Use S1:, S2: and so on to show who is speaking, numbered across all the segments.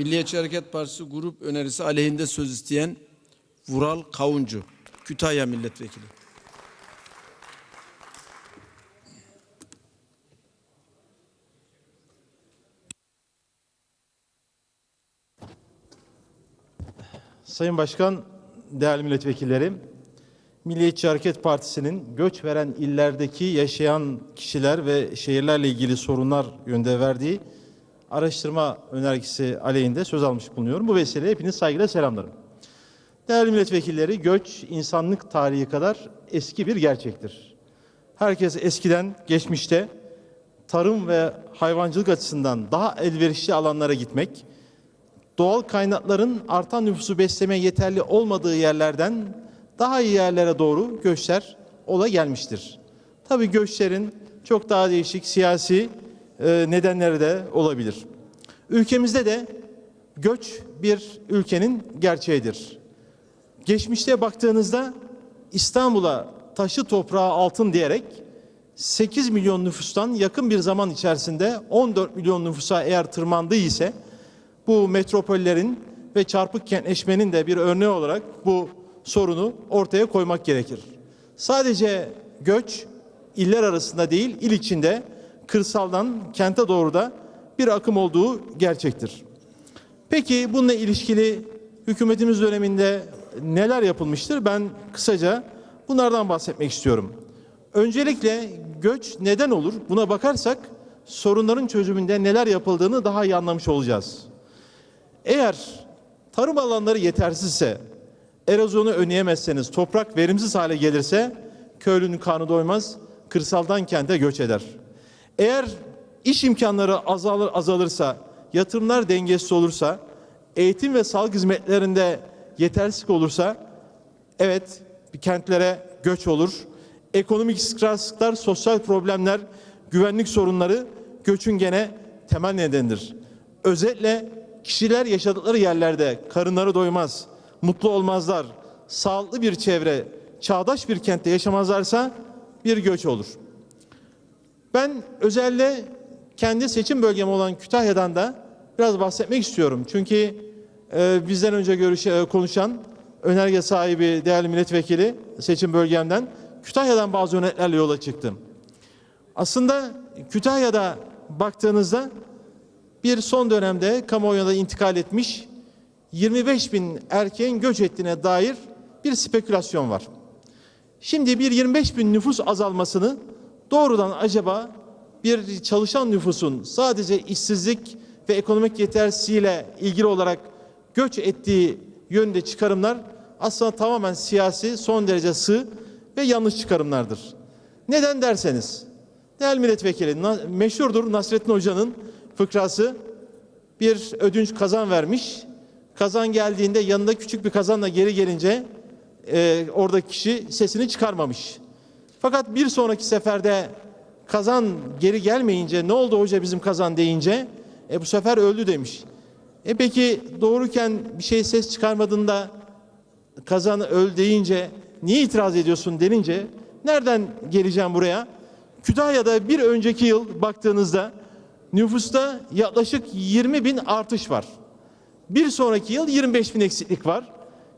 S1: Milliyetçi Hareket Partisi grup önerisi aleyhinde söz isteyen Vural Kavuncu, Kütahya Milletvekili.
S2: Sayın Başkan, değerli milletvekillerim, Milliyetçi Hareket Partisi'nin göç veren illerdeki yaşayan kişiler ve şehirlerle ilgili sorunlar yönde verdiği araştırma önergesi aleyhinde söz almış bulunuyorum. Bu vesileyle hepiniz saygıyla selamlarım. Değerli milletvekilleri, göç insanlık tarihi kadar eski bir gerçektir. Herkes eskiden, geçmişte tarım ve hayvancılık açısından daha elverişli alanlara gitmek, doğal kaynakların artan nüfusu beslemeye yeterli olmadığı yerlerden daha iyi yerlere doğru göçler ola gelmiştir. Tabii göçlerin çok daha değişik siyasi nedenleri de olabilir. Ülkemizde de göç bir ülkenin gerçeğidir. Geçmişte baktığınızda İstanbul'a taşı toprağı altın diyerek 8 milyon nüfustan yakın bir zaman içerisinde 14 milyon nüfusa eğer tırmandığı ise bu metropollerin ve çarpık kentleşmenin de bir örneği olarak bu sorunu ortaya koymak gerekir. Sadece göç iller arasında değil, il içinde kırsaldan kente doğru da bir akım olduğu gerçektir. Peki bununla ilişkili hükümetimiz döneminde neler yapılmıştır? Ben kısaca bunlardan bahsetmek istiyorum. Öncelikle göç neden olur? Buna bakarsak sorunların çözümünde neler yapıldığını daha iyi anlamış olacağız. Eğer tarım alanları yetersizse, erozyonu önleyemezseniz, toprak verimsiz hale gelirse köylünün karnı doymaz, kırsaldan kente göç eder. Eğer iş imkanları azalır azalırsa, yatırımlar dengesiz olursa, eğitim ve sağlık hizmetlerinde yetersizlik olursa, evet kentlere göç olur. Ekonomik istikrarsızlıklar, sosyal problemler, güvenlik sorunları göçün gene temel nedenidir. Özetle kişiler yaşadıkları yerlerde karınları doymaz, mutlu olmazlar, sağlıklı bir çevre, çağdaş bir kentte yaşamazlarsa bir göç olur. Ben özellikle kendi seçim bölgem olan Kütahya'dan da biraz bahsetmek istiyorum. Çünkü e, bizden önce görüş, e, konuşan önerge sahibi değerli milletvekili seçim bölgemden Kütahya'dan bazı örneklerle yola çıktım. Aslında Kütahya'da baktığınızda bir son dönemde kamuoyuna intikal etmiş 25 bin erkeğin göç ettiğine dair bir spekülasyon var. Şimdi bir 25 bin nüfus azalmasını doğrudan acaba bir çalışan nüfusun sadece işsizlik ve ekonomik yetersizliğiyle ilgili olarak göç ettiği yönde çıkarımlar aslında tamamen siyasi, son derece sığ ve yanlış çıkarımlardır. Neden derseniz, değerli milletvekili meşhurdur Nasrettin Hoca'nın fıkrası bir ödünç kazan vermiş. Kazan geldiğinde yanında küçük bir kazanla geri gelince e, oradaki kişi sesini çıkarmamış. Fakat bir sonraki seferde kazan geri gelmeyince ne oldu hoca bizim kazan deyince e, bu sefer öldü demiş. E peki doğururken bir şey ses çıkarmadığında kazan öl deyince niye itiraz ediyorsun denince nereden geleceğim buraya? Kütahya'da bir önceki yıl baktığınızda nüfusta yaklaşık 20 bin artış var. Bir sonraki yıl 25 bin eksiklik var.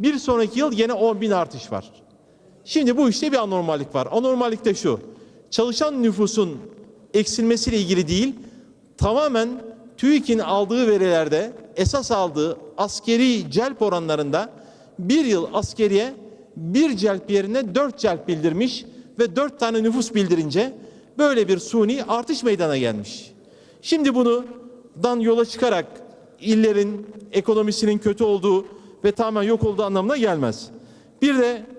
S2: Bir sonraki yıl yine 10 bin artış var. Şimdi bu işte bir anormallik var. Anormallik de şu. Çalışan nüfusun eksilmesiyle ilgili değil, tamamen TÜİK'in aldığı verilerde esas aldığı askeri celp oranlarında bir yıl askeriye bir celp yerine dört celp bildirmiş ve dört tane nüfus bildirince böyle bir suni artış meydana gelmiş. Şimdi bunu dan yola çıkarak illerin ekonomisinin kötü olduğu ve tamamen yok olduğu anlamına gelmez. Bir de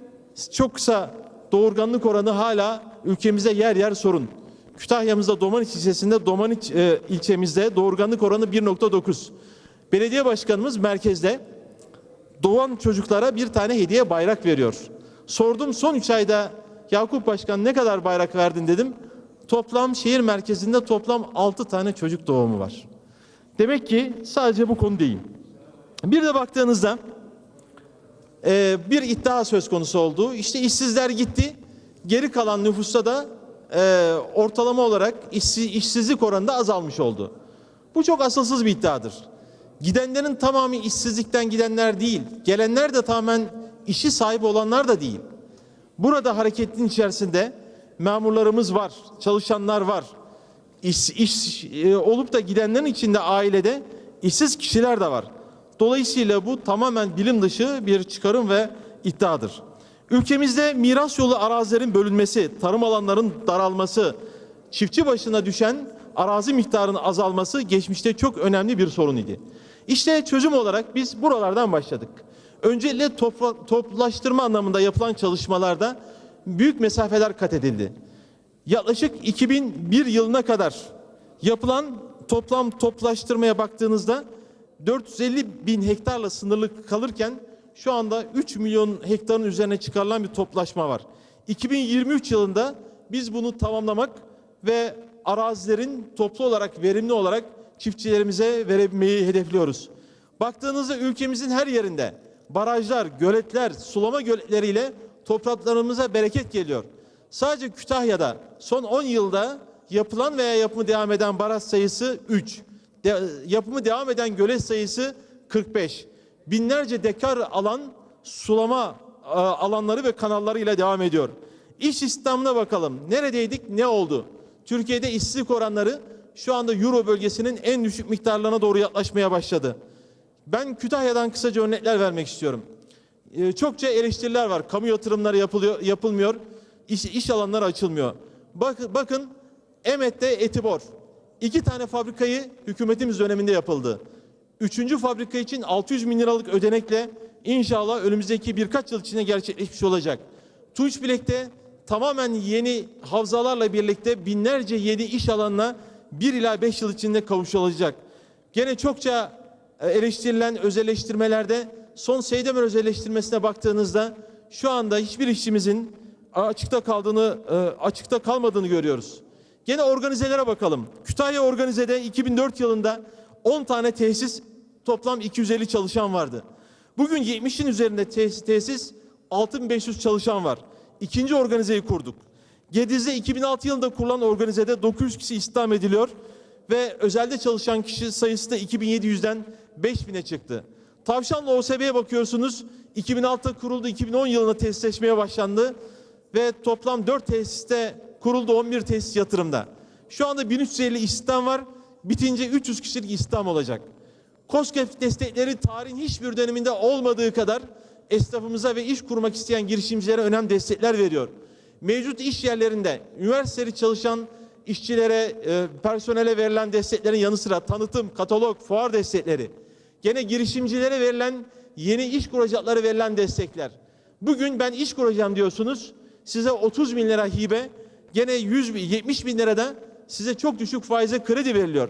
S2: çok kısa doğurganlık oranı hala ülkemizde yer yer sorun. Kütahya'mızda Domaniç ilçesinde Domaniç e, ilçemizde doğurganlık oranı 1.9. Belediye başkanımız merkezde doğan çocuklara bir tane hediye bayrak veriyor. Sordum son 3 ayda Yakup Başkan ne kadar bayrak verdin dedim. Toplam şehir merkezinde toplam 6 tane çocuk doğumu var. Demek ki sadece bu konu değil. Bir de baktığınızda e, bir iddia söz konusu oldu. İşte işsizler gitti. Geri kalan nüfusta da e, ortalama olarak işsiz, işsizlik oranı azalmış oldu. Bu çok asılsız bir iddiadır. Gidenlerin tamamı işsizlikten gidenler değil. Gelenler de tamamen işi sahibi olanlar da değil. Burada hareketin içerisinde memurlarımız var, çalışanlar var. İş, iş e, olup da gidenlerin içinde ailede işsiz kişiler de var. Dolayısıyla bu tamamen bilim dışı bir çıkarım ve iddiadır. Ülkemizde miras yolu arazilerin bölünmesi, tarım alanların daralması, çiftçi başına düşen arazi miktarının azalması geçmişte çok önemli bir sorun idi. İşte çözüm olarak biz buralardan başladık. Öncelikle topla- toplaştırma anlamında yapılan çalışmalarda büyük mesafeler kat edildi. Yaklaşık 2001 yılına kadar yapılan toplam toplaştırmaya baktığınızda 450 bin hektarla sınırlı kalırken şu anda 3 milyon hektarın üzerine çıkarılan bir toplaşma var. 2023 yılında biz bunu tamamlamak ve arazilerin toplu olarak verimli olarak çiftçilerimize verebilmeyi hedefliyoruz. Baktığınızda ülkemizin her yerinde barajlar, göletler, sulama göletleriyle topraklarımıza bereket geliyor. Sadece Kütahya'da son 10 yılda yapılan veya yapımı devam eden baraj sayısı 3. De- yapımı devam eden gölet sayısı 45. Binlerce dekar alan sulama e, alanları ve kanallarıyla devam ediyor. İş istihdamına bakalım. Neredeydik, ne oldu? Türkiye'de işsizlik oranları şu anda Euro bölgesinin en düşük miktarlarına doğru yaklaşmaya başladı. Ben Kütahya'dan kısaca örnekler vermek istiyorum. Ee, çokça eleştiriler var. Kamu yatırımları yapılıyor, yapılmıyor. İş, iş alanları açılmıyor. Bak, bakın Emet'te Etibor. İki tane fabrikayı hükümetimiz döneminde yapıldı. Üçüncü fabrika için 600 bin liralık ödenekle inşallah önümüzdeki birkaç yıl içinde gerçekleşmiş olacak. Tunç Bilek'te tamamen yeni havzalarla birlikte binlerce yeni iş alanına 1 ila 5 yıl içinde kavuşulacak. Gene çokça e, eleştirilen özelleştirmelerde son Seydemer özelleştirmesine baktığınızda şu anda hiçbir işçimizin açıkta kaldığını e, açıkta kalmadığını görüyoruz. Gene organizelere bakalım. Kütahya organizede 2004 yılında 10 tane tesis toplam 250 çalışan vardı. Bugün 70'in üzerinde tesis, tesis 6500 çalışan var. İkinci organizeyi kurduk. Gediz'de 2006 yılında kurulan organizede 900 kişi istihdam ediliyor ve özelde çalışan kişi sayısı da 2700'den 5000'e çıktı. Tavşanlı OSB'ye bakıyorsunuz. 2006'da kuruldu, 2010 yılında tesisleşmeye başlandı ve toplam 4 tesiste kuruldu, 11 tesis yatırımda. Şu anda 1350 istihdam var. Bitince 300 kişilik istihdam olacak. KOSGEB destekleri tarihin hiçbir döneminde olmadığı kadar esnafımıza ve iş kurmak isteyen girişimcilere önemli destekler veriyor. Mevcut iş yerlerinde üniversiteli çalışan işçilere, e, personele verilen desteklerin yanı sıra tanıtım, katalog, fuar destekleri, gene girişimcilere verilen yeni iş kuracakları verilen destekler. Bugün ben iş kuracağım diyorsunuz, size 30 bin lira hibe, gene 100 bin, 70 bin lirada size çok düşük faize kredi veriliyor.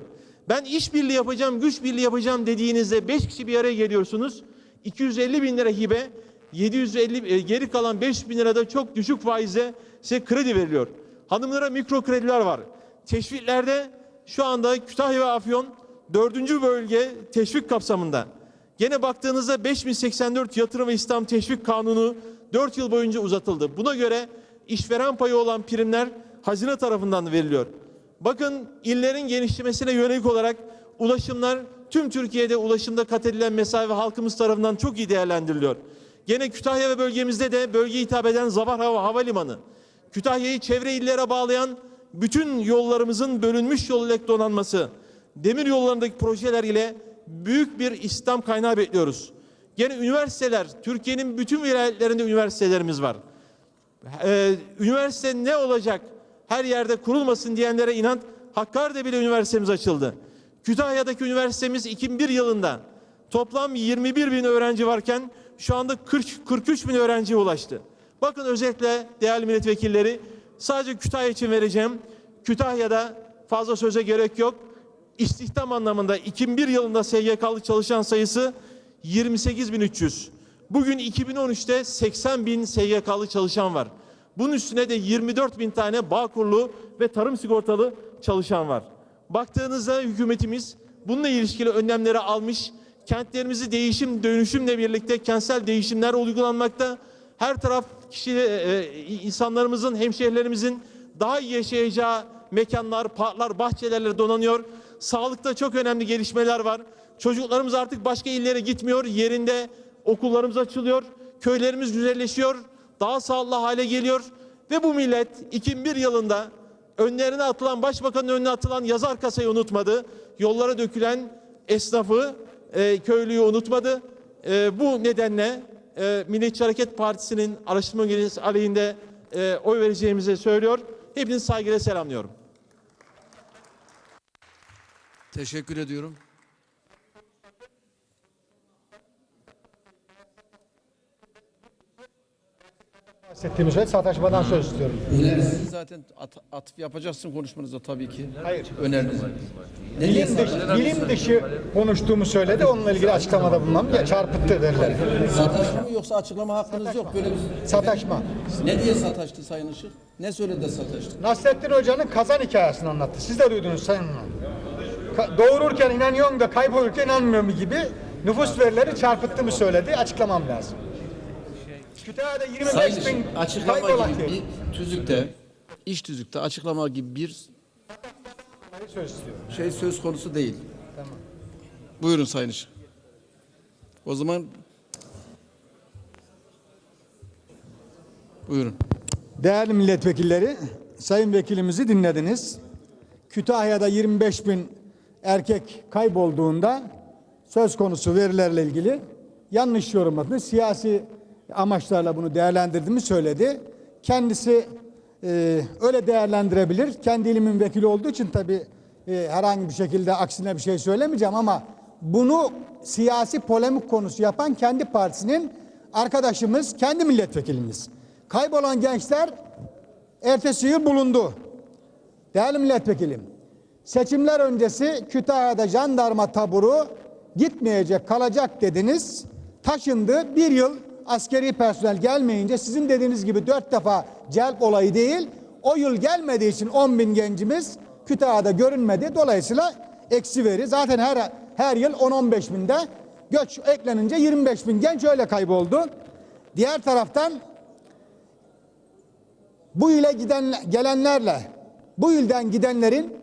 S2: Ben iş birliği yapacağım, güç birliği yapacağım dediğinizde 5 kişi bir araya geliyorsunuz. 250 bin lira hibe, 750 e, geri kalan 5 bin lirada çok düşük faize size kredi veriliyor. Hanımlara mikro krediler var. Teşviklerde şu anda Kütahya ve Afyon dördüncü bölge teşvik kapsamında. Gene baktığınızda 5084 yatırım ve İslam teşvik kanunu 4 yıl boyunca uzatıldı. Buna göre işveren payı olan primler hazine tarafından veriliyor. Bakın illerin genişlemesine yönelik olarak ulaşımlar tüm Türkiye'de ulaşımda kat edilen mesafe halkımız tarafından çok iyi değerlendiriliyor. Gene Kütahya ve bölgemizde de bölgeye hitap eden Zabar Hava Havalimanı, Kütahya'yı çevre illere bağlayan bütün yollarımızın bölünmüş yol ile donanması, demir yollarındaki projeler ile büyük bir İslam kaynağı bekliyoruz. Gene üniversiteler, Türkiye'nin bütün vilayetlerinde üniversitelerimiz var. Ee, üniversite ne olacak? Her yerde kurulmasın diyenlere inan Hakkari'de bile üniversitemiz açıldı. Kütahya'daki üniversitemiz 2001 yılında toplam 21 bin öğrenci varken şu anda 40, 43 bin öğrenciye ulaştı. Bakın özellikle değerli milletvekilleri sadece Kütahya için vereceğim. Kütahya'da fazla söze gerek yok. İstihdam anlamında 2001 yılında SGK'lı çalışan sayısı 28.300. Bugün 2013'te 80 bin SGK'lı çalışan var. Bunun üstüne de 24 bin tane Bağkurlu ve tarım sigortalı çalışan var. Baktığınızda hükümetimiz bununla ilişkili önlemleri almış. Kentlerimizi değişim dönüşümle birlikte kentsel değişimler uygulanmakta. Her taraf kişi e, insanlarımızın, hemşehrilerimizin daha iyi yaşayacağı mekanlar, parklar, bahçelerle donanıyor. Sağlıkta çok önemli gelişmeler var. Çocuklarımız artık başka illere gitmiyor. Yerinde okullarımız açılıyor. Köylerimiz güzelleşiyor. Daha sağlıklı hale geliyor. Ve bu millet 2001 yılında önlerine atılan, başbakanın önüne atılan yazar kasayı unutmadı. Yollara dökülen esnafı, e, köylüyü unutmadı. E, bu nedenle e, Milliyetçi Hareket Partisi'nin araştırma üyesi aleyhinde e, oy vereceğimizi söylüyor. Hepinizi saygıyla selamlıyorum.
S1: Teşekkür ediyorum.
S3: Bahsettiğimiz üzere sataşmadan söz istiyorum.
S1: Önerinizi zaten at, atıf yapacaksın konuşmanıza tabii ki.
S3: Hayır.
S1: Önerinizi. Ne diye
S3: Bilim dışı, bilim dışı konuştuğumu söyledi. Onunla ilgili açıklamada bulunmam. Ya çarpıttı derler.
S1: Sataşma mı yoksa açıklama hakkınız yok böyle bir...
S3: Sataşma.
S1: Ne diye sataştı Sayın Işık? Ne söyledi de sataştı?
S3: Nasrettin Hoca'nın kazan hikayesini anlattı. Siz de duydunuz Sayın. Ka- doğururken inanıyorum da kaybolurken inanmıyorum gibi nüfus verileri çarpıttığımı söyledi. Açıklamam lazım. Kütahya'da 25
S1: Sayın
S3: bin
S1: açıklama
S3: kaybolan
S1: gibi bir tüzükte, iş tüzükte açıklama gibi bir
S3: Söz istiyorum.
S1: şey söz konusu değil. Buyurun Sayın Işık. O zaman buyurun.
S3: Değerli milletvekilleri, sayın vekilimizi dinlediniz. Kütahya'da 25 bin erkek kaybolduğunda söz konusu verilerle ilgili yanlış yorumladı. Siyasi amaçlarla bunu değerlendirdiğimi söyledi. Kendisi e, öyle değerlendirebilir. Kendi ilimin vekili olduğu için tabii e, herhangi bir şekilde aksine bir şey söylemeyeceğim ama bunu siyasi polemik konusu yapan kendi partisinin arkadaşımız, kendi milletvekilimiz. Kaybolan gençler ertesi yıl bulundu. Değerli milletvekilim, seçimler öncesi Kütahya'da jandarma taburu gitmeyecek, kalacak dediniz. Taşındı. Bir yıl askeri personel gelmeyince sizin dediğiniz gibi dört defa celp olayı değil, o yıl gelmediği için 10 bin gencimiz Kütahya'da görünmedi. Dolayısıyla eksi veri. Zaten her, her yıl 10-15 binde göç eklenince 25 bin genç öyle kayboldu. Diğer taraftan bu ile giden gelenlerle bu ilden gidenlerin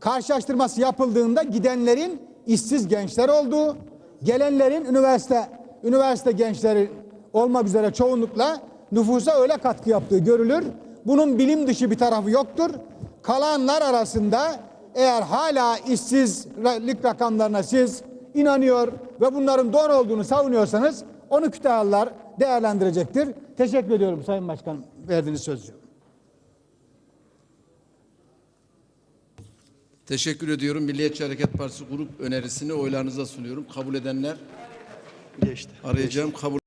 S3: karşılaştırması yapıldığında gidenlerin işsiz gençler olduğu, gelenlerin üniversite üniversite gençleri olmak üzere çoğunlukla nüfusa öyle katkı yaptığı görülür. Bunun bilim dışı bir tarafı yoktur. Kalanlar arasında eğer hala işsizlik rakamlarına siz inanıyor ve bunların doğru olduğunu savunuyorsanız onu Kütahyalılar değerlendirecektir. Teşekkür ediyorum Sayın Başkan verdiğiniz sözü.
S1: Teşekkür ediyorum. Milliyetçi Hareket Partisi grup önerisini oylarınıza sunuyorum. Kabul edenler
S4: Geçti.
S1: arayacağım. Kabul